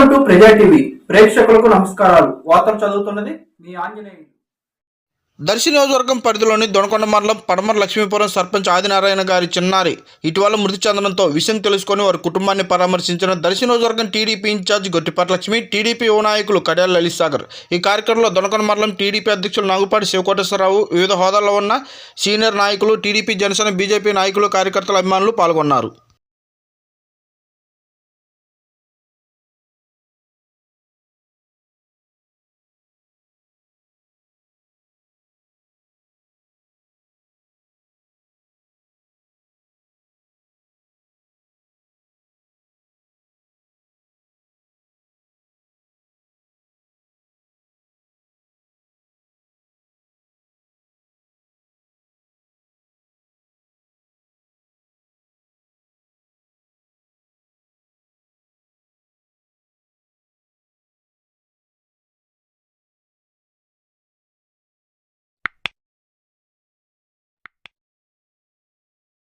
Welcome to ప్రజా TV ప్రేక్షకులకు నమస్కారాలు. వార్తలు చదువుతున్నది మీ ఆంజనేయులు. దర్శి నియోజకవర్గం పరిధిలోని దొనకొండ మండలం పడమర లక్ష్మీపురం సర్పంచ్ ఆదినారాయణ గారి చిన్నారి ఇటీవల మృతి చెందడంతో విషయం తెలుసుకొని వారి కుటుంబాన్ని పరామర్శించిన దర్శి నియోజకవర్గం TDP in-charge Gottipati Lakshmi TDP యువ నాయకులు కడియాల లలిత్ సాగర్. ఈ కార్యక్రమంలో దొనకొండ మండలం టీడీపీ అధ్యక్షులు నాగుపాటి శివకోటేశ్వరరావు వివిధ హోదాల్లో ఉన్న సీనియర్ నాయకులు టీడీపీ జనసేన బీజేపీ నాయకులు కార్యకర్తల అభిమానులు పాల్గొన్నారు.